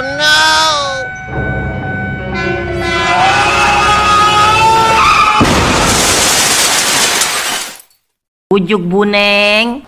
Oh, no! Udyog buneng!